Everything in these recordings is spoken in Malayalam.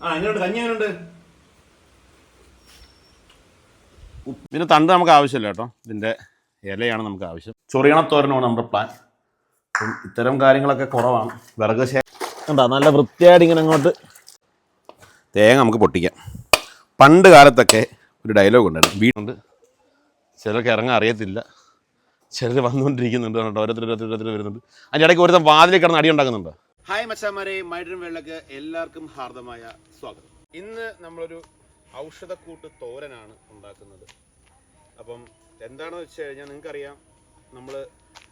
ആ എങ്ങനെയുണ്ട് കഞ്ഞി എങ്ങനെയുണ്ട് പിന്നെ തണ്ട് നമുക്ക് ആവശ്യമില്ല കേട്ടോ. ഇതിന്റെ ഇലയാണ് നമുക്ക് ആവശ്യം. ചൊറിയണത്തോരനാണ് നമ്മുടെ പ്ലാൻ അപ്പം ഇത്തരം കാര്യങ്ങളൊക്കെ കുറവാണ്. വിറക് കണ്ടോ? നല്ല വൃത്തിയായിട്ട് ഇങ്ങനെ അങ്ങോട്ട് തേങ്ങ നമുക്ക് പൊട്ടിക്കാം. പണ്ട് കാലത്തൊക്കെ ഒരു ഡയലോഗ് ഉണ്ടായിരുന്നു. വീടുണ്ട് ചിലർക്ക് ഇറങ്ങാൻ അറിയത്തില്ല. ചിലർ വന്നുകൊണ്ടിരിക്കുന്നുണ്ട്. കേട്ടോ ഓരോരുത്തർ ഓരോരുത്തർ വരുന്നുണ്ട്. അതിന്റെ ഇടയ്ക്ക് ഒരുത്തം വാതിൽ കിടന്ന് അടി ഉണ്ടാക്കുന്നുണ്ട്? ഹായ് മച്ചാമാരെ മൈഡൻ വെള്ളക്ക് എല്ലാവർക്കും ഹാർദമായ സ്വാഗതം. ഇന്ന് നമ്മളൊരു ഔഷധക്കൂട്ട് തോരനാണ് ഉണ്ടാക്കുന്നത്. അപ്പം എന്താണെന്ന് വെച്ച് കഴിഞ്ഞാൽ നിങ്ങൾക്കറിയാം നമ്മൾ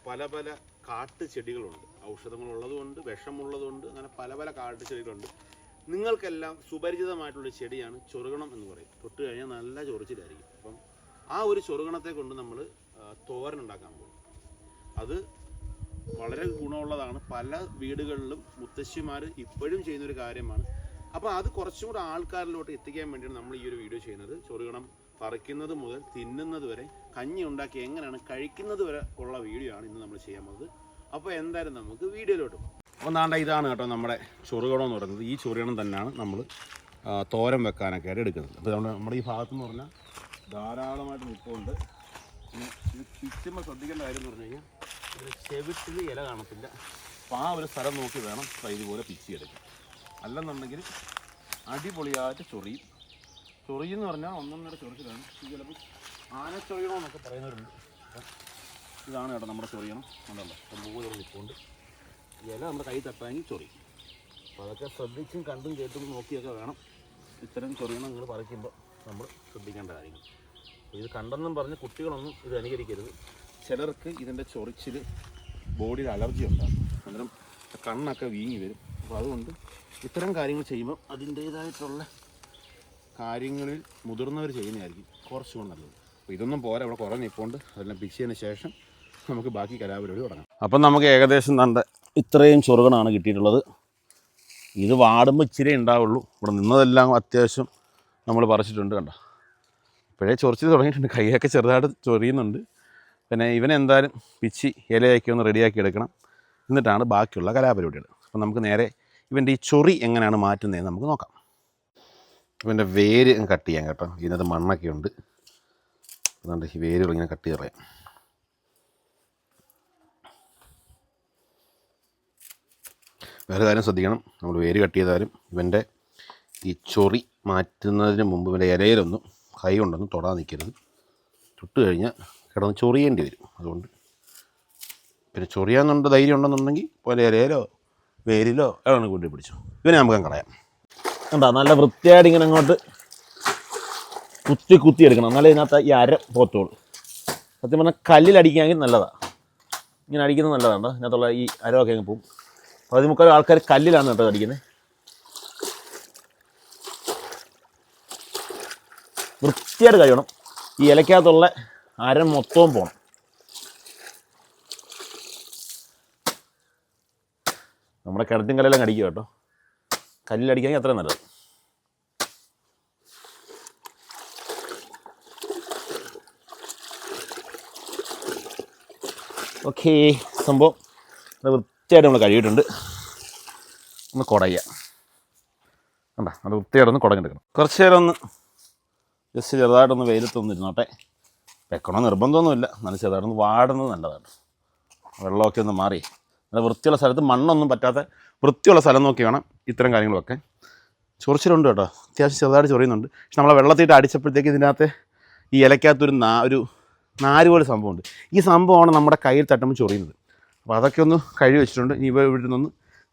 പല പല കാട്ടു ചെടികളുണ്ട്. ഔഷധങ്ങളുള്ളതുകൊണ്ട് വിഷമുള്ളതുകൊണ്ട് അങ്ങനെ പല പല കാട്ടു ചെടികളുണ്ട്. നിങ്ങൾക്കെല്ലാം സുപരിചിതമായിട്ടുള്ള ചെടിയാണ് ചൊറുകണം എന്ന് പറയും. തൊട്ട് കഴിഞ്ഞാൽ നല്ല ചൊറിച്ചിലായിരിക്കും. അപ്പം ആ ഒരു ചൊറുകണത്തെ കൊണ്ട് നമ്മൾ തോരൻ ഉണ്ടാക്കാൻ പോകും അത് വളരെ ഗുണമുള്ളതാണ്. പല വീടുകളിലും മുത്തശ്ശിമാർ ഇപ്പോഴും ചെയ്യുന്നൊരു കാര്യമാണ്. അപ്പോൾ അത് കുറച്ചും കൂടെ ആൾക്കാരിലോട്ട് എത്തിക്കാൻ വേണ്ടിയാണ് നമ്മൾ ഈ ഒരു വീഡിയോ ചെയ്യുന്നത്. ചൊറുകണം പറിക്കുന്നത് മുതൽ തിന്നുന്നത് വരെ കഞ്ഞി ഉണ്ടാക്കി എങ്ങനെയാണ് കഴിക്കുന്നത് വരെ ഉള്ള വീഡിയോ ആണ് ഇന്ന് നമ്മൾ ചെയ്യാൻ പോകുന്നത്. അപ്പോൾ എന്തായാലും നമുക്ക് വീഡിയോയിലോട്ട് അപ്പോൾ നാണ്ട ഇതാണ് കേട്ടോ നമ്മുടെ ചൊറുകണം എന്ന് പറയുന്നത്. ഈ ചൊറുകണം തന്നെയാണ് നമ്മൾ തോരം വെക്കാനൊക്കെ ആയിട്ട് എടുക്കുന്നത്. അപ്പോൾ നമ്മുടെ നമ്മുടെ ഈ ഭാഗത്ത് എന്ന് പറഞ്ഞാൽ ധാരാളമായിട്ട് നിൽപ്പുണ്ട് ഇത് ചുറ്റുമ്പോൾ ശ്രദ്ധിക്കേണ്ട കാര്യം എന്ന് പറഞ്ഞു കഴിഞ്ഞാൽ ചെവിട്ടിൽ ഇല കാണത്തില്ല. അപ്പോൾ ആ ഒരു സ്ഥലം നോക്കി വേണം ഇതുപോലെ പിച്ചിയെടുക്കാൻ. അല്ലെന്നുണ്ടെങ്കിൽ അടിപൊളിയായിട്ട് ചൊറിയും. ചൊറിയെന്ന് പറഞ്ഞാൽ ഒന്നൊന്നര ചൊറിച്ചിലാണ് ചിലപ്പോൾ ആനച്ചൊറിയണോ എന്നൊക്കെ പറയുന്നവരുണ്ട്. ഇതാണ് കേട്ടോ നമ്മുടെ ചൊറിയണം. ഉണ്ടല്ലോ. മൂന്ന് നിൽപ്പുണ്ട് ഇല നമ്മുടെ കൈ തട്ടാമെങ്കിൽ ചൊറിയും. അപ്പോൾ അതൊക്കെ ശ്രദ്ധിച്ചും കണ്ടും കേട്ടും നോക്കിയൊക്കെ വേണം. ഇത്തരം ചൊറിയണം നിങ്ങൾ പറിക്കുമ്പോൾ നമ്മൾ ശ്രദ്ധിക്കേണ്ട കാര്യങ്ങൾ. ഇത് കണ്ടെന്നും പറഞ്ഞ് കുട്ടികളൊന്നും ഇത് അനുകരിക്കരുത്. ചിലർക്ക് ഇതിന്റെ ചൊറിച്ചിൽ ബോഡിയിൽ അലർജി ഉണ്ടാകും അന്നേരം കണ്ണൊക്കെ വീങ്ങി വരും. അപ്പോൾ അതുകൊണ്ട് ഇത്തരം കാര്യങ്ങൾ ചെയ്യുമ്പോൾ അതിന്റേതായിട്ടുള്ള കാര്യങ്ങളിൽ മുതിർന്നവർ ചെയ്യുന്നതായിരിക്കും കുറച്ചുകൂടെ നല്ലത്. അപ്പോൾ ഇതൊന്നും പോരാ ഇവിടെ കുറേ നിൽപ്പുണ്ട് അതെല്ലാം പിച്ചതിന് ശേഷം നമുക്ക് ബാക്കി കലാപരിപാടി തുടങ്ങാം. അപ്പം നമുക്ക് ഏകദേശം തണ്ട ഇത്രയും ചൊറുകണാണ് കിട്ടിയിട്ടുള്ളത്. ഇത് വാടുമ്പോൾ ഇച്ചിരി ഉണ്ടാവുള്ളൂ. ഇവിടെ നിന്നതെല്ലാം അത്യാവശ്യം നമ്മൾ പറിച്ചിട്ടുണ്ട് കണ്ട. ഇപ്പോഴേ ചൊറിച്ച് തുടങ്ങിയിട്ടുണ്ട്. കൈയൊക്കെ ചെറുതായിട്ട് ചൊറിയുന്നുണ്ട്. പിന്നെ ഇവനെന്തായാലും പിച്ചി ഇലയൊക്കെ ഒന്ന് റെഡിയാക്കി എടുക്കണം. എന്നിട്ടാണ് ബാക്കിയുള്ള കലാപരിപാടികൾ. അപ്പം നമുക്ക് നേരെ ഇവന്റെ ഈ ചൊറി എങ്ങനെയാണ് മാറ്റുന്നതെന്ന് നമുക്ക് നോക്കാം. ഇവന്റെ വേര് കട്ട് ചെയ്യാം കേട്ടോ. ഇതിനകത്ത് മണ്ണൊക്കെ ഉണ്ട്. അതുകൊണ്ട് ഈ വേരുകൾ ഇങ്ങനെ കട്ട് പറയാം. വേറെ കാര്യം ശ്രദ്ധിക്കണം. നമ്മൾ വേര് കട്ട് ചെയ്താലും ഇവന്റെ ഈ ചൊറി മാറ്റുന്നതിന് മുമ്പ് ഇവന്റെ ഇലയിലൊന്നും കൈ കൊണ്ടൊന്നും തൊടാൻ നിൽക്കരുത്. തൊട്ട് കഴിഞ്ഞാൽ കിടന്ന് ചൊറിയേണ്ടി വരും. അതുകൊണ്ട് പിന്നെ ചൊറിയാന്നുണ്ട് ധൈര്യം ഉണ്ടെന്നുണ്ടെങ്കിൽ പോലെ ഇലയിലോ വേരിലോ അതാണ് കൂട്ടി പിടിച്ചു. ഇവനെ നമുക്ക് കളയാം. കണ്ടാ നല്ല വൃത്തിയായിട്ട് ഇങ്ങനെ അങ്ങോട്ട് കുത്തി കുത്തി എടുക്കണം. എന്നാലേ ഇതിനകത്ത് ഈ അര പോത്തോളൂ സത്യം പറഞ്ഞാൽ കല്ലിലടിക്കുകയാണെങ്കിൽ നല്ലതാണ് ഇങ്ങനെ അടിക്കുന്നത് നല്ലതാണ് ഇതിനകത്തുള്ള ഈ അരമൊക്കെ അങ്ങ് പോകും പതിമുക്കാലും ആൾക്കാർ കല്ലിലാണ് കേട്ടോ അടിക്കുന്നത്. വൃത്തിയായിട്ട് കഴിയണം. ഈ ഇലക്കകത്തുള്ള അര മൊത്തവും പോണം. നമ്മുടെ കിടത്തും കല്ലെല്ലാം അടിക്കുക കേട്ടോ. കല്ലിലടിക്കാമെങ്കിൽ അത്രയും നല്ലത്. ഓക്കെ സംഭവം വൃത്തിയായിട്ട് നമ്മൾ കഴിയിട്ടുണ്ട് ഒന്ന് കുടയുക. കണ്ട? അത് വൃത്തിയായിട്ടൊന്ന് കുടഞ്ഞെടുക്കണം. കുറച്ച് നേരം ഒന്ന് ജസ്റ്റ് ചെറുതായിട്ടൊന്ന് വെയിലത്തൊന്ന് ഇരുന്നോട്ടെ. വെക്കണോ നിർബന്ധമൊന്നുമില്ല. നല്ല ചെറുതായിട്ടൊന്ന് വാടുന്നത് നല്ലതാണ്. വെള്ളമൊക്കെ ഒന്ന് മാറി. നല്ല വൃത്തിയുള്ള സ്ഥലത്ത് മണ്ണൊന്നും പറ്റാത്ത വൃത്തിയുള്ള സ്ഥലം നോക്കി വേണം ഇത്തരം കാര്യങ്ങളൊക്കെ. ചൊറിച്ചിലുണ്ട് കേട്ടോ. അത്യാവശ്യം ചെറുതായിട്ട് ചൊറിയുന്നുണ്ട്. പക്ഷെ നമ്മളെ വെള്ളത്തിട്ട് അടിച്ചപ്പോഴത്തേക്ക് ഇതിനകത്ത് ഈ ഇലക്കകത്തൊരു നാ ഒരു നാല് പോലെ സംഭവമുണ്ട്. ഈ സംഭവമാണ് നമ്മുടെ കയ്യിൽ തട്ടുമ്പോൾ ചൊറിയുന്നത്. അപ്പോൾ അതൊക്കെ ഒന്ന് കഴുകി വെച്ചിട്ടുണ്ട്. ഇനി ഇവ ഇവിടെ നിന്ന്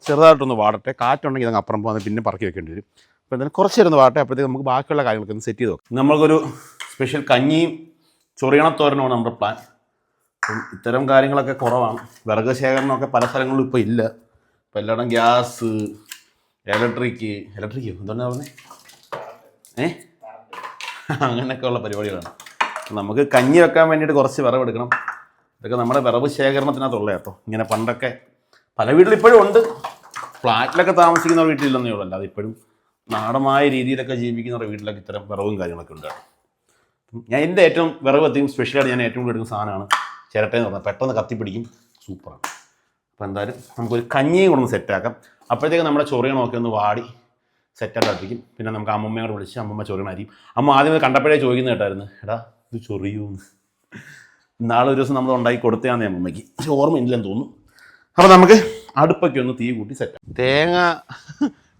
ചെറുതായിട്ടൊന്ന് വാടട്ടെ. കാറ്റുണ്ടെങ്കിൽ അങ്ങ് അപ്പുറം പോകാൻ പിന്നെ പറക്കി വെക്കേണ്ടി വരും. അപ്പോൾ എന്തായാലും കുറച്ച് നേരം വാടട്ടെ. അപ്പോഴത്തേക്ക് നമുക്ക് ബാക്കിയുള്ള കാര്യങ്ങളൊക്കെ ഒന്ന് സെറ്റ് ചെയ്ത് നോക്കാം. നമ്മൾക്കൊരു സ്പെഷ്യൽ കഞ്ഞിയും ചൊറിയണത്തോരനുമാണ് നമ്മുടെ പ്ലാൻ അപ്പം ഇത്തരം കാര്യങ്ങളൊക്കെ കുറവാണ്. വിറക് ശേഖരണമൊക്കെ പല സ്ഥലങ്ങളിലും ഇപ്പോൾ ഇല്ല. ഇപ്പോൾ എല്ലായിടം ഗ്യാസ് ഇലക്ട്രിക്ക് ഇലക്ട്രിക്കോ എന്താണ് പറഞ്ഞത് ഏ? അങ്ങനെയൊക്കെ ഉള്ള പരിപാടികളാണ്. നമുക്ക് കഞ്ഞി വെക്കാൻ വേണ്ടിയിട്ട് കുറച്ച് വിറവെടുക്കണം ഇതൊക്കെ നമ്മുടെ വിറവ് ശേഖരണത്തിനകത്തുള്ള കേട്ടോ. ഇങ്ങനെ പണ്ടൊക്കെ പല വീട്ടിലും ഇപ്പോഴും ഉണ്ട്. ഫ്ലാറ്റിലൊക്കെ താമസിക്കുന്നവർ വീട്ടിലില്ലെന്നേ ഉള്ളൂ. അല്ലാതെ ഇപ്പോഴും നാടമായ രീതിയിലൊക്കെ ജീവിക്കുന്നവരുടെ വീട്ടിലൊക്കെ ഇത്തരം വിറവും കാര്യങ്ങളൊക്കെ ഉണ്ട് ഞാൻ എന്റെ ഏറ്റവും വിറവ് അധികം സ്പെഷ്യലായിട്ട് ഞാൻ ഏറ്റവും കൂടുതൽ എടുക്കുന്ന സാധനമാണ് ചിരട്ടയെന്ന് പറഞ്ഞാൽ പെട്ടെന്ന് കത്തിപ്പിടിക്കും. സൂപ്പറാണ്. അപ്പോൾ എന്തായാലും നമുക്കൊരു കഞ്ഞിയും കൂടെ ഒന്ന് സെറ്റാക്കാം അപ്പോഴത്തേക്ക് നമ്മുടെ ചൊറിയണമൊക്കെ ഒന്ന് വാടി സെറ്റായിട്ട് അടുപ്പിക്കും പിന്നെ നമുക്ക് അമ്മമ്മയോട് വിളിച്ച് അമ്മമ്മ ചൊറിയണായിരിക്കും അമ്മ ആദ്യം കണ്ടപ്പോഴേ ചോദിക്കുന്ന കേട്ടായിരുന്നു. എടാ ഇത് ചൊറിയൂന്ന്. നാളെ ഒരു ദിവസം നമ്മൾ ഉണ്ടാക്കി കൊടുത്തതാന്നേ അമ്മമ്മയ്ക്ക്. പക്ഷെ ഓർമ്മയില്ലെന്ന് തോന്നുന്നു. അപ്പോൾ നമുക്ക് അടുപ്പൊക്കെ ഒന്ന് തീ കൂട്ടി സെറ്റ് തേങ്ങ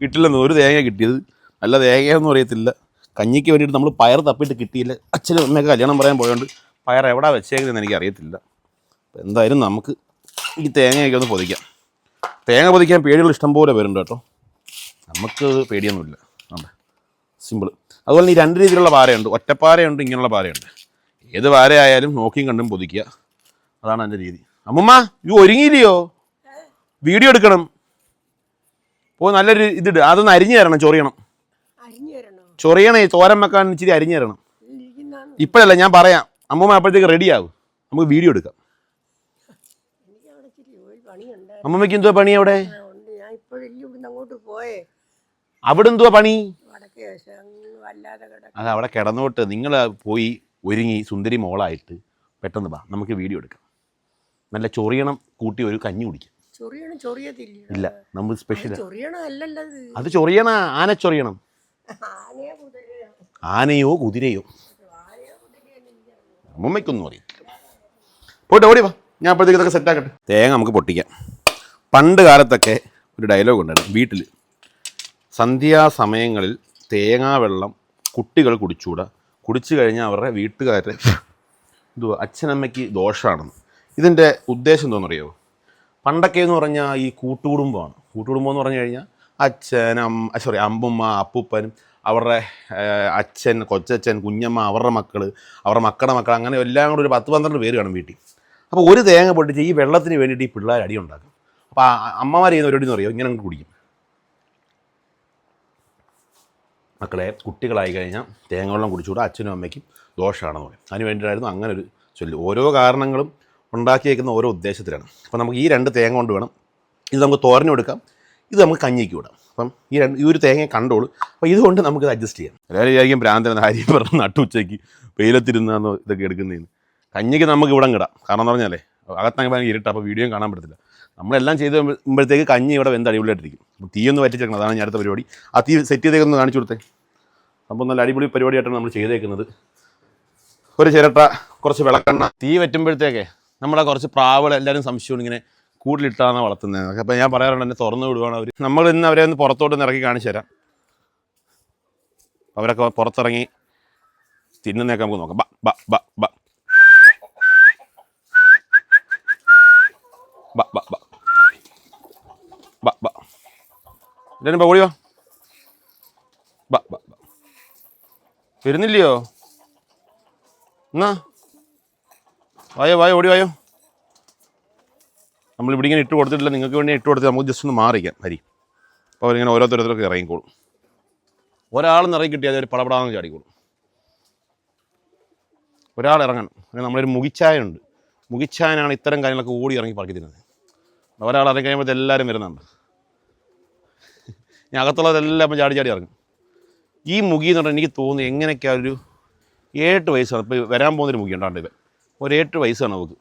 കിട്ടില്ലെന്ന് ഒരു തേങ്ങ കിട്ടിയത്. നല്ല തേങ്ങയൊന്നും അറിയത്തില്ല. കഞ്ഞിക്ക് വേണ്ടിയിട്ട് നമ്മൾ പയർ തപ്പിയിട്ട് കിട്ടിയില്ല. അച്ഛനും അമ്മയൊക്കെ കല്യാണം പറയാൻ പോയതുകൊണ്ട് പയർ എവിടെ വെച്ചേക്കുന്നതെന്ന് എനിക്ക് അറിയത്തില്ല അപ്പോൾ എന്തായാലും നമുക്ക് ഈ തേങ്ങയൊക്കെ ഒന്ന് പൊതിക്കാം. തേങ്ങ പൊതിക്കാൻ പേടികൾ ഇഷ്ടംപോലെ പേരുണ്ട് കേട്ടോ. നമുക്ക് പേടിയൊന്നുമില്ല. അതെ. സിമ്പിൾ അതുപോലെ ഈ രണ്ട് രീതിയിലുള്ള പാരയുണ്ട്. ഒറ്റപ്പാരയുണ്ട് ഇങ്ങനെയുള്ള പാരയുണ്ട്. ഏത് പാരയായാലും നോക്കിയും കണ്ടും പൊതിക്കുക. അതാണ് എന്റെ രീതി. അമ്മമ്മ ഇത് ഒരുങ്ങിയില്ലയോ? വീഡിയോ എടുക്കണം. ഓ നല്ലൊരു ഇതിട് അതൊന്ന് അരിഞ്ഞു തരണം ചൊറിയണം. ചൊറിയണേ ചോരം വെക്കാൻ ഇച്ചിരി അരിഞ്ഞു തരണം ഇപ്പോഴല്ല ഞാൻ പറയാം. അമ്മമ്മ അപ്പോഴത്തേക്ക് റെഡി ആവും നമുക്ക് വീഡിയോ എടുക്കാം. അമ്മമ്മയ്ക്ക് എന്തുവാ പണി അവിടെ? ഇപ്പോഴില്ല അവിടെ എന്തുവാ പണി? അത് അവിടെ കിടന്നോട്ട് നിങ്ങൾ പോയി ഒരുങ്ങി സുന്ദരി മോളായിട്ട് പെട്ടെന്ന് വാ. നമുക്ക് വീഡിയോ എടുക്കാം. നല്ല ചൊറിയണം കൂട്ടി ഒരു കഞ്ഞി കുടിക്കാം. ഇല്ല നമ്മൾ സ്പെഷ്യൽ അത് ചൊറിയണ ആന ചൊറിയണം. ആനയെ കുതിരയോ? അമ്മമ്മയ്ക്കൊന്നും അറിയത്തില്ല പോട്ടെ ഓടി വാ. ഞാൻ അപ്പോഴത്തേക്ക് ഇതൊക്കെ സെറ്റാക്കട്ടെ തേങ്ങ നമുക്ക് പൊട്ടിക്കാം. പണ്ട് കാലത്തൊക്കെ ഒരു ഡയലോഗ് ഉണ്ടായിരുന്നു. വീട്ടിൽ സന്ധ്യാസമയങ്ങളിൽ തേങ്ങാ വെള്ളം കുട്ടികൾ കുടിച്ചുകൂടാ. കുടിച്ചു കഴിഞ്ഞാൽ അവരുടെ വീട്ടുകാരുടെ ഇത് അച്ഛനമ്മയ്ക്ക് ദോഷമാണെന്ന് ഇതിന്റെ ഉദ്ദേശം എന്തോന്നറിയോ? പണ്ടൊക്കെ എന്ന് പറഞ്ഞാൽ ഈ കൂട്ടുകുടുംബമാണ്. കൂട്ടുകുടുംബം എന്ന് പറഞ്ഞു കഴിഞ്ഞാൽ അമ്മ സോറി അമ്പുമ്മ അപ്പൂപ്പനും അവരുടെ അച്ഛൻ കൊച്ചച്ഛൻ കുഞ്ഞമ്മ അവരുടെ മക്കൾ അവരുടെ മക്കളുടെ മക്കൾ അങ്ങനെ എല്ലാം കൂടെ ഒരു പത്ത് പന്ത്രണ്ട് പേര് കാണും വീട്ടിൽ. അപ്പോൾ ഒരു തേങ്ങ പൊട്ടിച്ച് ഈ വെള്ളത്തിന് വേണ്ടിയിട്ട് ഈ പിള്ളേർ അടി ഉണ്ടാക്കും. അപ്പോൾ അമ്മമാർ ചെയ്യുന്ന പരിപാടി എന്ന് അറിയോ ഇങ്ങനെ അങ്ങ് കുടിക്കും. മക്കളെ കുട്ടികളായി കഴിഞ്ഞാൽ തേങ്ങ വെള്ളം കുടിച്ചുകൂടാ അച്ഛനും അമ്മയ്ക്കും ദോഷമാണെന്ന് പറയും. അതിന് വേണ്ടിയിട്ടായിരുന്നു അങ്ങനെ ഒരു ചൊല്ല്. ഓരോ കാരണങ്ങളും ഉണ്ടാക്കിയേക്കുന്ന ഓരോ ഉദ്ദേശത്തിലാണ്. അപ്പോൾ നമുക്ക് ഈ രണ്ട് തേങ്ങ കൊണ്ട് വേണം. ഇത് നമുക്ക് തോരനും എടുക്കാം ഇത് നമുക്ക് കഞ്ഞിക്ക് വിടാം. അപ്പം ഈ രണ്ട് ഈ ഒരു തേങ്ങ കണ്ടോളൂ. അപ്പോൾ ഇതുകൊണ്ട് നമുക്കിത് അഡ്ജസ്റ്റ് ചെയ്യാം. എല്ലാവരും വിചാരിക്കും ഭ്രാന്തൻ ഹരി പറഞ്ഞ് നട്ടുച്ചയ്ക്ക് വെയിലത്തിരുന്നാന്നോ ഇതൊക്കെ എടുക്കുന്നതിന് കഞ്ഞിക്ക് നമുക്ക് ഇവിടം കിടാം. കാരണം എന്ന് പറഞ്ഞാലേ അകത്തങ്ങ് ഭയങ്കര ഇരുട്ടാണ് അപ്പോൾ വീഡിയോ കാണാൻ പറ്റത്തില്ല. നമ്മളെല്ലാം ചെയ്ത് വരുമ്പോഴത്തേക്ക് കഞ്ഞി ഇവിടെ വെന്ത് അടിപൊളിയായിട്ടിരിക്കും. അപ്പോൾ തീയൊന്ന് വറ്റിച്ചേക്കണം അതാണ് ഞാൻ അടുത്ത പരിപാടി. ആ തീ സെറ്റ് ചെയ്തേക്കൊന്ന് കാണിച്ചു കൊടുത്തേ. അപ്പോൾ നല്ല അടിപൊളി പരിപാടിയായിട്ടാണ് നമ്മൾ ചെയ്തേക്കുന്നത്. ഒരു ചിരട്ട കുറച്ച് വിളക്കെണ്ണ. തീ വറ്റുമ്പോഴത്തേക്കേ നമ്മളെ കുറച്ച് പ്രാവുകൾ എല്ലാവരും സംശയമാണ് ഇങ്ങനെ കൂടുതലിട്ടാണ് വളർത്തുന്നത് അപ്പോൾ ഞാൻ പറയാറുണ്ട് എന്നെ തുറന്നു വിടുവാണ് അവർ നമ്മൾ ഇന്ന് അവരെ ഒന്ന് പുറത്തോട്ട് ഇറക്കി കാണിച്ചു തരാം. അവരൊക്കെ പുറത്തിറങ്ങി തിന്നുന്നതൊക്കെ നമുക്ക് നോക്കാം. ബ ബ ബ. വരുന്നില്ലയോ? എന്നാ? വായോ വായോ ഓടി വായോ. നമ്മൾ ഇവിടെ ഇങ്ങനെ ഇട്ട് കൊടുത്തിട്ടില്ല നിങ്ങൾക്ക് വേണ്ടി ഇട്ട് കൊടുത്ത് നമുക്ക് ജസ്റ്റ് ഒന്ന് മാറിക്കാം ഹരി അപ്പോൾ അവരിങ്ങനെ ഓരോരുത്തരോരുത്തരൊക്കെ ഇറങ്ങിക്കോളും. ഒരാൾ ഇറങ്ങി കിട്ടിയാൽ ഒരു പടപടാന്ന് ചാടിക്കോളും. ഒരാൾ ഇറങ്ങണം. നമ്മളൊരു മുഖിച്ചായ ഉണ്ട് മുഖിച്ചായനാണ് ഇത്തരം കാര്യങ്ങളൊക്കെ ഓടി ഇറങ്ങി പറക്കി തരുന്നത് ഒരാൾ ഇറങ്ങി കഴിയുമ്പോൾ എല്ലാവരും വരുന്നുണ്ട്. ഞാൻ അകത്തുള്ളതെല്ലാം ചാടി ചാടി ഇറങ്ങും. ഈ മുഖി എന്ന് പറഞ്ഞാൽ എനിക്ക് തോന്നുന്നു എങ്ങനെയൊക്കെ ഒരു ഏട്ട് വയസ്സാണ്. ഇപ്പോൾ വരാൻ പോകുന്നൊരു മുഖി ഉണ്ടാണ്ട് ഇവൻ. ഒരു എട്ട് വയസ്സാണ് നമുക്ക്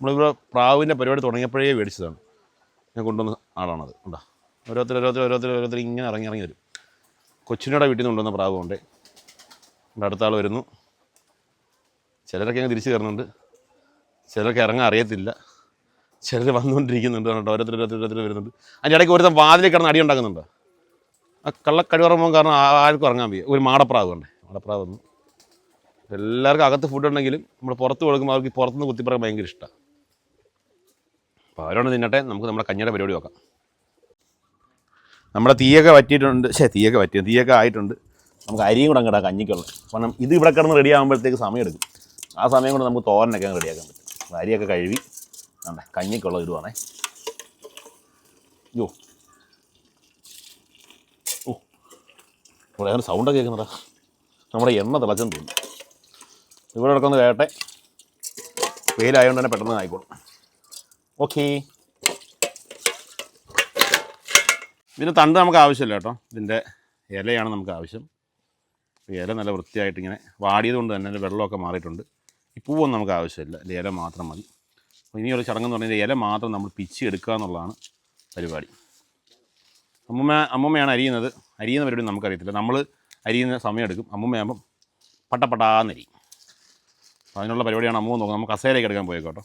നമ്മളിവിടെ പ്രാവിന്റെ പരിപാടി തുടങ്ങിയപ്പോഴേ മേടിച്ചതാണ്. ഞാൻ കൊണ്ടുവന്ന ആളാണത്. ഉണ്ടാ ഓരോരുത്തർ ഓരോരുത്തർ ഓരോരുത്തർ ഓരോരുത്തർ ഇങ്ങനെ ഇറങ്ങി ഇറങ്ങി വരും. കൊച്ചിനോടെ വീട്ടിൽ നിന്ന് കൊണ്ടുവന്ന പ്രാവ് കൊണ്ട്. എന്റെ അടുത്ത ആൾ വരുന്നു. ചിലരൊക്കെ അങ്ങ് തിരിച്ചു കയറുന്നുണ്ട്. ചിലർക്ക് ഇറങ്ങാൻ അറിയത്തില്ല. ചിലർ വന്നുകൊണ്ടിരിക്കുന്നുണ്ട്. കേട്ടോ ഓരോരുത്തർ ഓരോരുത്തർ ഓരോരുത്തർ വരുന്നുണ്ട്. അതിന്റെ ഇടയ്ക്ക് ഒരുത്തൻ വാതിലിൽ കിടന്ന് അടി ഉണ്ടാക്കുന്നുണ്ടോ? ആ കള്ളക്കഴിവറമ്പോ കാരണം ആർക്കും ഇറങ്ങാൻ വയ്യ. ഒരു മാടപ്രാവ് ഉണ്ട് മാടപ്രാവ് വന്നു. എല്ലാവർക്കും അകത്ത് ഫുഡ് ഉണ്ടെങ്കിലും നമ്മൾ പുറത്ത് കൊടുക്കുമ്പോൾ അവർക്ക് പുറത്തുനിന്ന് കുത്തിപ്പറയാൻ ഭയങ്കര ഇഷ്ടമാണ് അപ്പോൾ അവരോട് തിന്നട്ടെ നമുക്ക് നമ്മുടെ കഞ്ഞിയുടെ പരിപാടി നോക്കാം. നമ്മുടെ തീയൊക്കെ വറ്റിയിട്ടുണ്ട്. ശേ തീയൊക്കെ വറ്റി തീയൊക്കെ ആയിട്ടുണ്ട്. നമുക്ക് അരിയും കൂടെ അങ്ങോട്ടാ കഞ്ഞിക്കുള്ള കാരണം ഇത് ഇവിടെ കിടന്ന് റെഡി ആകുമ്പോഴത്തേക്ക് സമയം എടുക്കും. ആ സമയം കൊണ്ട് നമുക്ക് തോരനൊക്കെ റെഡിയാക്കാൻ പറ്റും. അരിയൊക്കെ കഴുകി വേണ്ട കഞ്ഞിക്കുള്ള ഇടുവാണേ. യോ ഓ ഇവിടെ അങ്ങനെ സൗണ്ടൊക്കെ കേൾക്കുന്നതാ നമ്മുടെ എണ്ണ തിളച്ചെന്ന് തോന്നുന്നു. ഇവിടെ കിടക്കുന്ന കേട്ടെ വെയിലായതുകൊണ്ട് തന്നെ പെട്ടെന്ന് ആയിക്കോളും. ഓക്കേ. ഇതിന്റെ തണ്ട് നമുക്ക് ആവശ്യമില്ല കേട്ടോ. ഇതിന്റെ ഇലയാണ് നമുക്ക് ആവശ്യം. ഇല നല്ല വൃത്തിയായിട്ട് ഇങ്ങനെ വാടിയത് കൊണ്ട് തന്നെ അതിന്റെ വെള്ളമൊക്കെ മാറിയിട്ടുണ്ട്. ഈ പൂവൊന്നും നമുക്ക് ആവശ്യമില്ല. ഇല മാത്രം മതി. അപ്പോൾ ഇനിയൊരു ചടങ്ങെന്ന് പറഞ്ഞാൽ ഇല മാത്രം നമ്മൾ പിച്ചി എടുക്കുക എന്നുള്ളതാണ് പരിപാടി. അമ്മമ്മ അമ്മമ്മയാണ് അരിയുന്നത്. അരിയുന്ന പരിപാടി നമുക്കറിയത്തില്ല. നമ്മൾ അരിയുന്ന സമയമെടുക്കും അമ്മൂമ്മയാകുമ്പം പട്ടപ്പട്ടാന്നരി അതിനുള്ള പരിപാടിയാണ് അമ്മ നോക്കുന്നത്. നമുക്ക് കസേരയൊക്കെ എടുക്കാൻ പോയേക്കോട്ടോ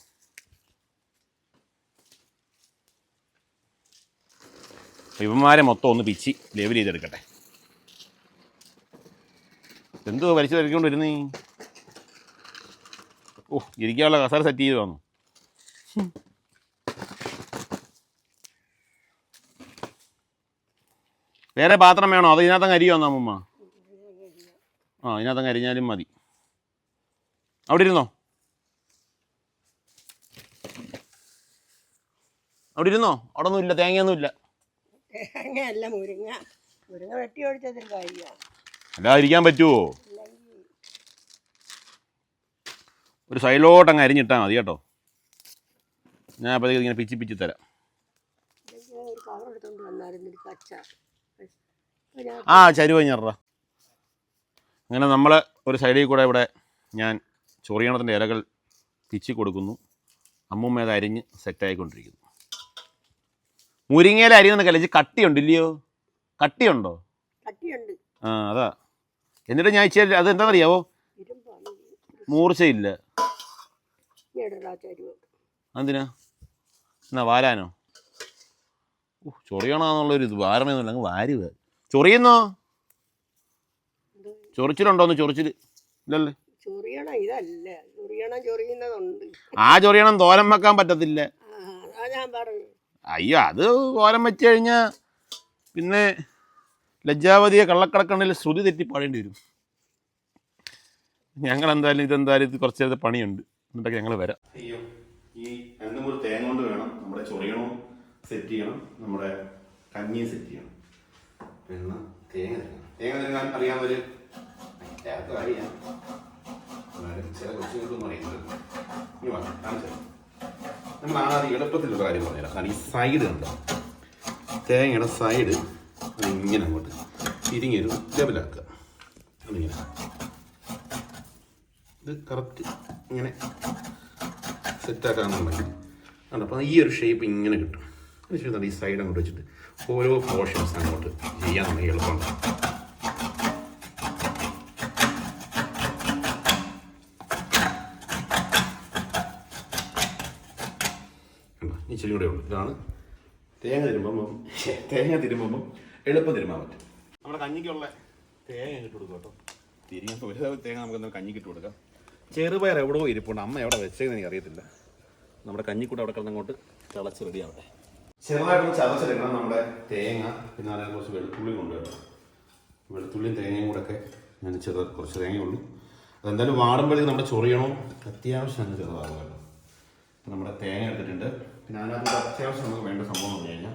ഇവന്മാരെ മൊത്തം ഒന്ന് പിച്ചി ലെവൽ ചെയ്തെടുക്കട്ടെ. എന്തോ വലിച്ചു വലിക്കൊണ്ട് വരുന്നേ. ഓ ഇരിക്കാനുള്ള കസാര സെറ്റ് ചെയ്ത് വന്നു വേറെ പാത്രം വേണോ? അത് ഇതിനകത്തങ്ങ് അരിയോ അമ്മ ആ ഇതിനകത്തങ്ങ് അരിഞ്ഞാലും മതി. അവിടെ ഇരുന്നോ? അവിടെ ഇരുന്നോ? അവിടെ ഒന്നും ഇല്ല തേങ്ങയല്ല മുരിങ്ങ. മുരിങ്ങ വെട്ടി ഒഴിച്ചതിൽ കാര്യമാണ് അല്ലാതെ ഇരിക്കാൻ പറ്റുമോ ഒരു സൈഡിലോട്ട് അങ്ങ് അരിഞ്ഞിട്ടാ മതി കേട്ടോ. ഞാൻ അപ്പോഴത്തേക്ക് ഇങ്ങനെ പിച്ചി പിച്ചി തരാം. ഒരു കവർ എടുത്തോണ്ട് വന്നായിരുന്നു ഒരു പച്ച. ആ ചരുവ ഞറ അങ്ങനെ നമ്മൾ ഒരു സൈഡിൽ കൂടെ ഇവിടെ ഞാൻ ചൊറിയണത്തിന്റെ ഇലകൾ പിച്ചി കൊടുക്കുന്നു. അമ്മൂമ്മ അത് അരിഞ്ഞ് സെറ്റായിക്കൊണ്ടിരിക്കുന്നു മുരിങ്ങയില അരി അരിയുന്ന കലച്ച് കട്ടിയുണ്ട് ഇല്ലയോ? കട്ടിയുണ്ടോ? ആ അതാ. എന്നിട്ട് ഞാൻ ഇച്ചിരി അത് എന്താണെന്നറിയാവോ മൂർച്ചയില്ല. എന്തിനാ എന്നാ വാരാനോ? ഓ ചൊറിയണമെന്നുള്ളൊരു ഇത് വാരണമെന്നില്ല അങ്ങ് വാരുക. ചൊറിയുന്നോ? ചൊറിച്ചിലുണ്ടോന്ന് ചൊറിച്ചിൽ ഇല്ലല്ലേ? ആ ചൊറിയണം തോരൻ വെക്കാൻ പറ്റത്തില്ല. ഞാൻ പറഞ്ഞു അയ്യോ അത് ഓരം വെച്ച് കഴിഞ്ഞാൽ പിന്നെ ലജ്ജാവതിയെ കള്ളക്കടക്കണ്ണിൽ ശ്രുതി തെറ്റി പാടേണ്ടി വരും. ഞങ്ങൾ എന്തായാലും ഇതെന്തായാലും ഇത് കുറച്ച് നേരത്തെ പണിയുണ്ട്. എന്നിട്ടൊക്കെ ഞങ്ങൾ വരാം. അയ്യോ ഈ രണ്ട് മൂന്ന് തേങ്ങ കൊണ്ട് വേണം. നമ്മുടെ ചൊറിയണം സെറ്റ് ചെയ്യണം. നമ്മുടെ കഞ്ഞിയും സെറ്റ് ചെയ്യണം. പിന്നെ തേങ്ങ തേങ്ങ തരുകാൻ അറിയാമോ എല്ലാവർക്കും അറിയാം. ചില കൊച്ചുങ്ങൾക്കൊന്നും അറിയുന്നത് ഇനി വാ കാണിച്ചു. നമ്മൾ ആദ്യം എളുപ്പത്തിലുള്ള കാര്യം പറഞ്ഞുതരാം. തരാം ഈ സൈഡ് കണ്ടോ? തേങ്ങയുടെ സൈഡ് ഇങ്ങനെ അങ്ങോട്ട് തിരിഞ്ഞൊരു ലെവലാക്കുക അതിങ്ങനെ. ഇത് കറക്റ്റ് ഇങ്ങനെ സെറ്റാക്കാന്നുണ്ടെങ്കിൽ കണ്ടോ? അപ്പോൾ ഈ ഒരു ഷേപ്പ് ഇങ്ങനെ കിട്ടും. അതിന് ശേഷം ഈ സൈഡ് അങ്ങോട്ട് വെച്ചിട്ട് ഓരോ പോർഷൻസ് അങ്ങോട്ട് ചെയ്യാൻ നമുക്ക് കണ്ടോ? ഇച്ചിരി കൂടെ ഉള്ളൂ. ഇതാണ് തേങ്ങ തിരുമ്പം തേങ്ങ തിരുമ്പം എളുപ്പം തിരുമ്പാൻ പറ്റും. നമ്മുടെ കഞ്ഞിക്കുള്ള തേങ്ങ ഇട്ട് കൊടുക്കും കേട്ടോ. തിരിയാൻ ഒരു തേങ്ങ നമുക്ക് കഞ്ഞിക്ക് ഇട്ട് കൊടുക്കാം. ചെറുപയർ എവിടെയോ ഇരിപ്പുണ്ട്. അമ്മ എവിടെ വെച്ചതെന്ന് എനിക്ക് അറിയത്തില്ല. നമ്മുടെ കഞ്ഞിക്കൂടെ അവിടെ കിടന്നങ്ങോട്ട് തിളച്ച് റെഡി ആവട്ടെ. ചെറുതായിട്ടൊന്ന് ചതച്ചെടുക്കണം നമ്മുടെ തേങ്ങ. പിന്നെ അതിനെ കുറച്ച് വെളുത്തുള്ളി കൊണ്ട് കേട്ടോ വെളുത്തുള്ളിയും തേങ്ങയും കൂടെ ഒക്കെ ഞാൻ ചെറു കുറച്ച് തേങ്ങയുള്ളൂ അതെന്തായാലും വാടുമ്പോഴേക്കും നമ്മുടെ ചൊറിയണോ? അത്യാവശ്യം ചെറുതാകും കേട്ടോ നമ്മുടെ തേങ്ങ എടുത്തിട്ടുണ്ട്. പിന്നെ അതിനകത്ത് അത്യാവശ്യം നമുക്ക് വേണ്ട സംഭവം പറഞ്ഞു കഴിഞ്ഞാൽ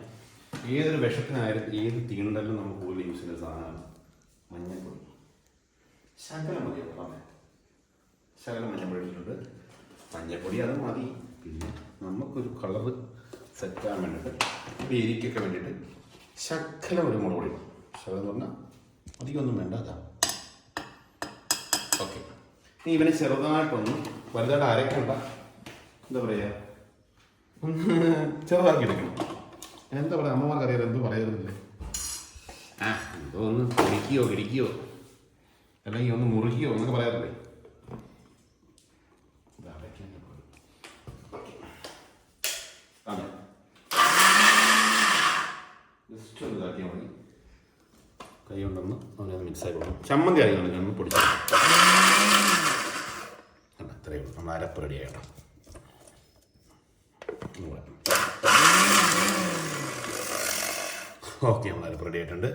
ഏതൊരു വിഷത്തിനായാലും ഏത് തീണ്ടലും നമുക്ക് കൂടുതൽ യൂസ് ചെയ്യുന്ന സാധനമാണ് മഞ്ഞൾപ്പൊടി ശകലം മതി പറഞ്ഞേ. ശകലം മഞ്ഞൾപ്പൊടി ഇട്ടിട്ടുണ്ട്. മഞ്ഞൾപ്പൊടി അത് മതി. പിന്നെ നമുക്കൊരു കളറ് സെറ്റാൻ വേണ്ടിയിട്ട് ഒരു എരിക്കൊക്കെ വേണ്ടിയിട്ട് ശകലം ഒരു മുളക് പൊടി. ശകലം എന്ന് പറഞ്ഞാൽ അധികമൊന്നും വേണ്ട അതാ. ഓക്കെ ഇനി ഇവനെ ചെറുതായിട്ടൊന്ന് വലുതായിട്ട് അരക്കണ്ട എന്താ പറയുക ഒന്ന് ചെറുതാക്കി എടുക്കണം. എന്താ പറയുക? അമ്മമാർക്ക് അറിയാതെ എന്ത് ആ എന്തോ ഒന്ന് പൊടിക്കുകയോ ഇടിക്കുകയോ അല്ലെങ്കിൽ ഒന്ന് മുറുകിയോ എന്നൊക്കെ പറയാറില്ലേ? ഇത് അരയ്ക്കാൻ പോയി. ഓക്കേ. അതെ. ജസ്റ്റ് ഒന്ന് ഇതാക്കിയാൽ മതി. കൈ കൊണ്ടൊന്ന് അവനൊന്ന് മിക്സ് ആയി ചമ്മന്തി അറിയാം ഞാൻ പൊടിച്ചു അത്രയേ നമ്മൾ അരപ്പ് റെഡി ആയിട്ടോ ഓക്കെ അരപ്പ് റെഡി ആയിട്ടുണ്ട്.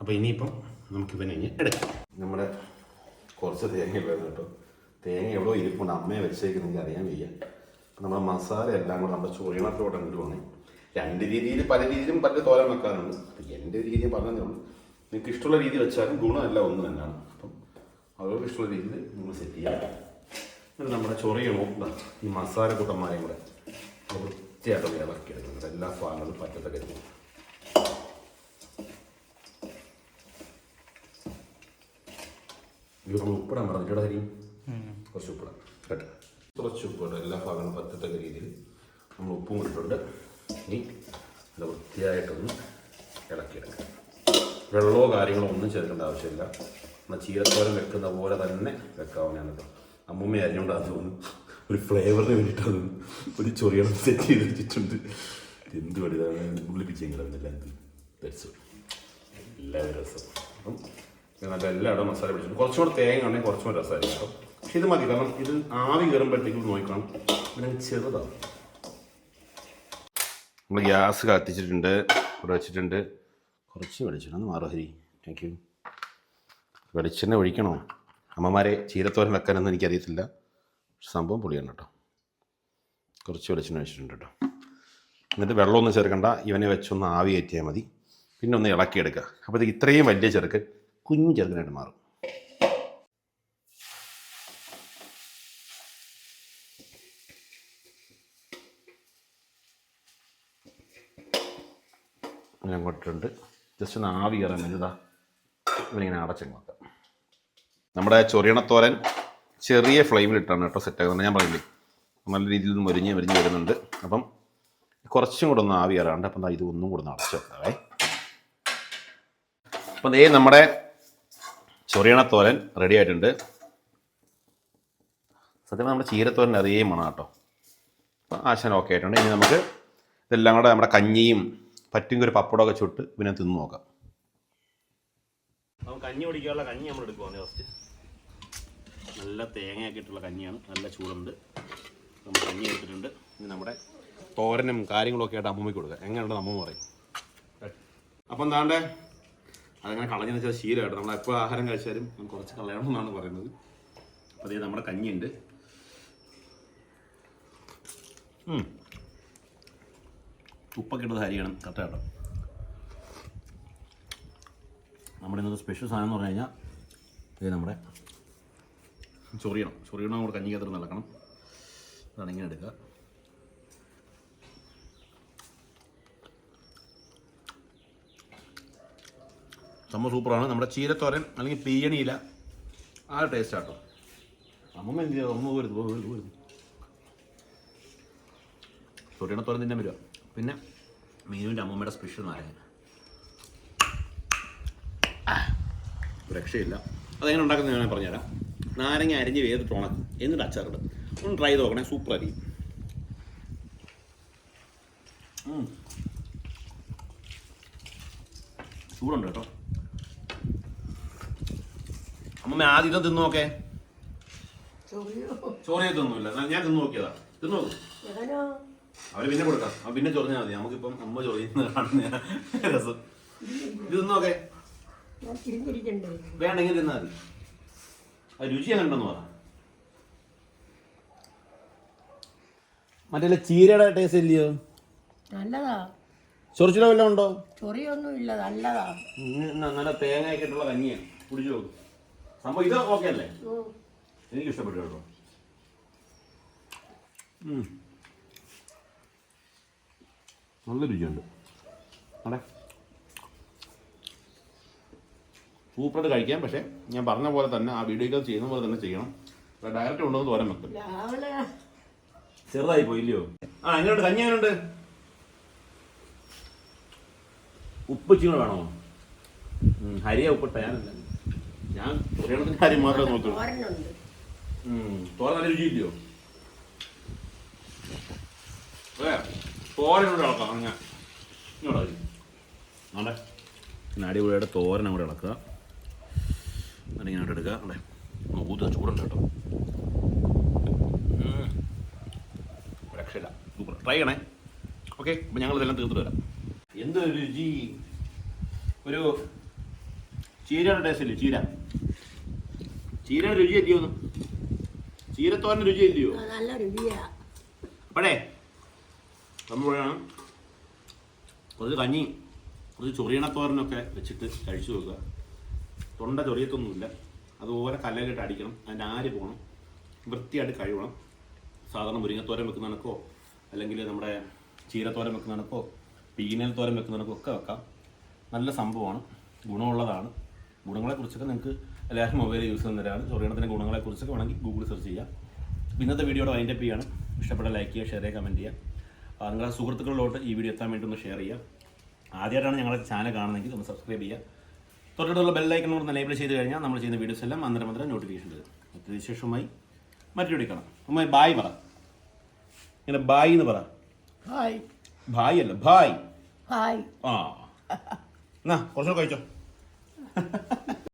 അപ്പോൾ ഇനിയിപ്പം നമുക്ക് ഇവനെ ഇനി എടുക്കാം. നമ്മുടെ കുറച്ച് തേങ്ങ ഉണ്ടായിരുന്നു കേട്ടോ. തേങ്ങ എവിടെ ഇരിപ്പുണ്ട്. അമ്മയെ വെച്ചേക്ക് നിങ്ങൾക്ക് അറിയാൻ വയ്യ. അപ്പം നമ്മുടെ മസാല എല്ലാം കൂടെ നമ്മുടെ ചൊറിയണത്തോടെ ഇടുവാണ് രണ്ട് രീതിയിൽ പല രീതിയിലും പല തോരൻ വെക്കാറുണ്ട്. അപ്പം എന്റെ രീതി പറഞ്ഞതേ ഉള്ളൂ. നിങ്ങൾക്ക് ഇഷ്ടമുള്ള രീതി വെച്ചാലും ഗുണമല്ല ഒന്ന് തന്നെയാണ്. അപ്പം അവർക്ക് ഇഷ്ടമുള്ള രീതിയിൽ നിങ്ങൾ സെറ്റ് ചെയ്യാം. നമ്മുടെ ചൊറിയണോ? ഈ മസാല കൂട്ടന്മാരെയും കൂടെ. വൃത്തിയായിട്ട് ഇളക്കി എടുക്കുന്നത് എല്ലാ ഭാഗങ്ങളും പറ്റത്തക്ക രീതിയിൽ ഇത് നമ്മൾ ഉപ്പിടാൻ പറഞ്ഞിട്ട് തരും കുറച്ച് ഉപ്പിടാം. കേട്ടോ. കുറച്ച് ഉപ്പിടാം. എല്ലാ ഭാഗങ്ങളും പറ്റത്തക്ക രീതിയിൽ നമ്മൾ ഉപ്പും ഇട്ടിട്ടുണ്ട്. ഇനി നല്ല വൃത്തിയായിട്ടൊന്ന് ഇളക്കിയെടുക്കാം. വെള്ളമോ കാര്യങ്ങളോ ഒന്നും ചേർക്കേണ്ട ആവശ്യമില്ല. എന്നാൽ ചീരത്തോരം വെക്കുന്ന പോലെ തന്നെ വെക്കാവുന്നതാണ് കേട്ടോ. അമ്മൂമ്മ അരിഞ്ഞുകൊണ്ടാന്ന് തോന്നുന്നു. ഒരു ഫ്ലേവറിന് വേണ്ടിയിട്ടാണ് ഒരു ചൊറിയണം സെറ്റ് ചെയ്ത് വെച്ചിട്ടുണ്ട്. എന്ത് പഠിതാണ് ഉള്ളിപ്പിച്ചെങ്കിലും എല്ലാം? എന്ത് രസം എല്ലാവരും രസം. അപ്പം ഇത് നല്ല മസാല പിടിച്ചു കുറച്ചും കൂടെ തേങ്ങ ആണെങ്കിൽ കുറച്ചുകൂടെ രസമായിരിക്കും കേട്ടോ. പക്ഷെ ഇത് മതി. കാരണം ഇത് ആവി കയറുമ്പോഴത്തേക്കും നോക്കണം. പിന്നെ ചെറുതാണ്. നമ്മൾ ഗ്യാസ് കത്തിച്ചിട്ടുണ്ട്. ഇവിടെ വെച്ചിട്ടുണ്ട്. കുറച്ച് വെളിച്ചെണ്ണ ഒന്ന് മാറും ഹരി. താങ്ക് യു വെളിച്ചെണ്ണ ഒഴിക്കണോ? അമ്മമാരെ ചീരത്തോരൻ വെക്കാനൊന്നും എനിക്കറിയത്തില്ല. സംഭവം പുളിയാണ് കേട്ടോ. കുറച്ച് വെളിച്ചെണ്ണ വെച്ചിട്ടുണ്ട് കേട്ടോ. എന്നിട്ട് വെള്ളമൊന്നും ചേർക്കണ്ട. ഇവനെ വെച്ചൊന്ന് ആവി കയറ്റിയാൽ മതി. പിന്നെ ഒന്ന് ഇളക്കിയെടുക്കുക അപ്പോഴത്തേക്ക് ഇത്രയും വലിയ ചെറുക്കൻ കുഞ്ഞു ചെറുക്കനായിട്ട് മാറും. ഞാൻ കൊണ്ടിട്ടുണ്ട് ജസ്റ്റ് ഒന്ന് ആവി കയറാൻ വേണ്ടി ഇതാ ഇവനിങ്ങനെ അടച്ചങ്ങ് വെക്കാം. നമ്മുടെ ചൊറിയണത്തോരൻ ചെറിയ ഫ്ലെയിമിലിട്ടാണ് കേട്ടോ സെറ്റ് ആകുന്നത് ഞാൻ പറഞ്ഞില്ലേ നല്ല രീതിയിൽ നിന്ന് മുരിഞ്ഞ് മരിഞ്ഞ് വരുന്നുണ്ട്. അപ്പം കുറച്ചും കൂടെ ഒന്ന് ആവി കയറാണ്ട് അപ്പം ഇത് ഒന്നും കൂടെ ഒന്ന് അടച്ചു വെക്കാവേ അപ്പം ദേ നമ്മുടെ ചൊറിയണത്തോരൻ റെഡി ആയിട്ടുണ്ട്. സത്യം നമ്മുടെ ചീരത്തോരൻ അറിയേ മണം കേട്ടോ. അപ്പം ആശാൻ ഓക്കെ ആയിട്ടുണ്ട്. ഇനി നമുക്ക് ഇതെല്ലാം കൂടെ നമ്മുടെ കഞ്ഞിയും പറ്റുമെങ്കിൽ ഒരു പപ്പടമൊക്കെ ചുട്ട് പിന്നെ തിന്നു നോക്കാം. കഞ്ഞി കുടിക്കാനുള്ള കഞ്ഞി നമ്മൾ എടുക്കുവാണ് ഫസ്റ്റ് നല്ല തേങ്ങയൊക്കെ ഇട്ടുള്ള കഞ്ഞിയാണ്. നല്ല ചൂടുണ്ട്. നമ്മൾ കഞ്ഞി എടുത്തിട്ടുണ്ട്. ഇനി നമ്മുടെ തോരനും കാര്യങ്ങളൊക്കെ ആയിട്ട് അമ്മൂമ്മയ്ക്ക് കൊടുക്കുക എങ്ങനെയുണ്ട് അമ്മൂമ്മ പറയും. അപ്പം എന്താണ്ടേ? അതങ്ങനെ കളഞ്ഞെന്ന് വെച്ചാൽ ശീലമായിട്ട് നമ്മൾ എപ്പോൾ ആഹാരം കഴിച്ചാലും കുറച്ച് കളയണം എന്നാണ് പറയുന്നത്. അപ്പോൾ അതേ നമ്മുടെ കഞ്ഞിയുണ്ട്. ഉപ്പൊക്കെ ഇട്ടത് ഹരിയണം കേട്ടോ നമ്മുടെ ഇന്നത്തെ സ്പെഷ്യൽ സാധനം എന്ന് പറഞ്ഞു കഴിഞ്ഞാൽ ഇത് നമ്മുടെ ചൊറിയണം. ചൊറിയണം കഞ്ഞി കഞ്ഞിക്കകത്ത് നടക്കണം. അതാണ് ഇങ്ങനെ എടുക്കുക. സംഭവം സൂപ്പറാണ്. നമ്മുടെ ചീരത്തോരൻ അല്ലെങ്കിൽ പീയണിയില ആ ടേസ്റ്റ് ആട്ടോ. അമ്മമ്മ എന്ത് ചെയ്യുക അമ്മ വരുന്നു വരുന്നു വരുന്നു ചൊറിയണത്തോരൻ തന്നെ വരിക പിന്നെ മീനുവിന്റെ അമ്മമ്മയുടെ സ്പെഷ്യൽ നാരങ്ങ. രക്ഷയില്ല. അതെങ്ങനെ ഉണ്ടാക്കുന്നത് ഞാൻ പറഞ്ഞുതരാം. നാരങ്ങ അരിഞ്ഞ് വേദിട്ട് ഉണക്കും. എന്നിട്ട് അച്ചാറിടും ഒന്ന് ട്രൈ ചെയ്ത് നോക്കണേ സൂപ്പർ ആയിരിക്കും. ഉം. ചൂടുണ്ട് കേട്ടോ. അമ്മമ്മ ആദ്യം ഇത് തിന്നു നോക്കേ. ചോറിയോ? തിന്നൂല്ല ഞാൻ തിന്നു നോക്കിയതാ. തിന്നു നോക്കും. അവർ പിന്നെ കൊടുക്കാം. അവ പിന്നെ ചൊറിഞ്ഞാൽ മതി. നമുക്കിപ്പം അമ്മ ചൊറിയുന്നത് കാണുന്ന രസം. ഇത് തിന്നോക്കെ വേണ്ടെങ്കിൽ തിന്നാൽ മതി. അത് രുചി അങ്ങനെ ഉണ്ടെന്ന് പറ. മറ്റേ ചീരയുടെ ടേസ്റ്റ് ഇല്ലയോ? നല്ലതാ. ചൊറിച്ചില വല്ലതും ഉണ്ടോ? ചൊറിയൊന്നും ഇല്ല നല്ലതാ നല്ല തേങ്ങയൊക്കെ ഇട്ടുള്ള കഞ്ഞിയാണ് കുടിച്ചു നോക്കും. സംഭവം ഇത് ഓക്കെ അല്ലേ. എനിക്ക് ഇഷ്ടപ്പെട്ടു കേട്ടോ. ഉം. നല്ല രുചിയുണ്ട്. അതെ സൂപ്പറായിട്ട് കഴിക്കാം. പക്ഷേ ഞാൻ പറഞ്ഞ പോലെ തന്നെ ആ വീഡിയോ ചെയ്യുന്ന പോലെ തന്നെ ചെയ്യണം. ഡയറക്റ്റ് കൊണ്ടുവന്ന് തോരൻ വെക്കും ചെറുതായി പോയില്ലയോ? ആ എങ്ങനെയുണ്ട് കഞ്ഞി എങ്ങനെയുണ്ട് ഉപ്പ് ചീണ വേണോ? ഹരിയ ഉപ്പിട്ട ഞാനല്ല ഞാൻ ഒരെണ്ണത്തിന്റെ കാര്യം മാത്രമേ നോക്കുള്ളൂ. തോരൻ നല്ല രുചിയില്ലയോ? അതെ തോരനോട് ഇളക്കാം. ഞാൻ ഇങ്ങോട്ടാ പിന്നെ അടിപൊളിയുടെ തോരൻ അങ്ങോട്ട് ഇളക്കുക. എന്നിട്ട് എടുക്കുക അല്ലേ? ഊത ചൂടുണ്ട് കേട്ടോ. രക്ഷയില്ല. സൂപ്പർ. ട്രൈ ചെയ്യണേ. ഓക്കെ അപ്പം ഞങ്ങൾ ഇതെല്ലാം തീർത്തിട്ട് വരാം. എന്ത് രുചി ഒരു ചീരയുടെ ടേസ്റ്റ് ഇല്ലേ? ചീര. ചീരയുടെ രുചി അല്ലയോ ചീരത്തോരന്റെ രുചി അല്ലയോ നല്ല രുചിയാ. അപ്പോഴേ നമ്മളാണ് കുറച്ച് കഞ്ഞി കുറച്ച് ചൊറിയണത്തോരനൊക്കെ വെച്ചിട്ട് കഴിച്ചു നോക്കുക. തൊണ്ട ചൊറിയത്തൊന്നുമില്ല. അതുപോലെ കല്ലിലിട്ട് അടിക്കണം അതിന്റെ ആര് പോകണം വൃത്തിയായിട്ട് കഴുകണം. സാധാരണ മുരിങ്ങത്തോരൻ വെക്കുന്ന കണക്കോ അല്ലെങ്കിൽ നമ്മുടെ ചീരത്തോരൻ വെക്കുന്ന കണക്കോ പീനൽ തോരൻ വെക്കുന്ന കണക്കോ ഒക്കെ വെക്കാം. നല്ല സംഭവമാണ് ഗുണമുള്ളതാണ്. ഗുണങ്ങളെക്കുറിച്ചൊക്കെ നിങ്ങൾക്ക് എല്ലാവരും മൊബൈൽ യൂസ് ചെയ്യുന്നവരാണ് ചൊറിയണത്തിന്റെ ഗുണങ്ങളെക്കുറിച്ചൊക്കെ വേണമെങ്കിൽ ഗൂഗിൾ സെർച്ച് ചെയ്യാം. അപ്പോൾ ഇന്നത്തെ വീഡിയോയുടെ വൈൻഡപ്പ് ചെയ്യാണ്. ഇഷ്ടപ്പെട്ട ലൈക്ക് ചെയ്യുക ഷെയർ ചെയ്യുക കമന്റ് ചെയ്യുക. നിങ്ങളുടെ സുഹൃത്തുക്കളിലോട്ട് ഈ വീഡിയോ എത്താൻ വേണ്ടി ഒന്ന് ഷെയർ ചെയ്യുക. ആദ്യമായിട്ടാണ് ഞങ്ങളുടെ ചാനൽ കാണുന്നതെങ്കിൽ ഒന്ന് സബ്സ്ക്രൈബ് ചെയ്യുക. തൊട്ടടുത്തുള്ള ബെല്ലൈക്കൺ കൊടുത്ത് എനേബിൾ ചെയ്ത് കഴിഞ്ഞാൽ നമ്മൾ ചെയ്യുന്ന വീഡിയോസ് എല്ലാം അന്നേരം അന്നേരം നോട്ടിഫിക്കേഷൻ തരും മറ്റു വിശേഷമായി മറ്റൊരു കാണാം. അമ്മ ബായ് പറ. ഇങ്ങനെ ബായ് എന്ന് പറ. ഹായ് ഭായ് അല്ല ഭായ് ഹായ് ആ. എന്നാ കുറച്ചുകൂടെ കഴിച്ചോ.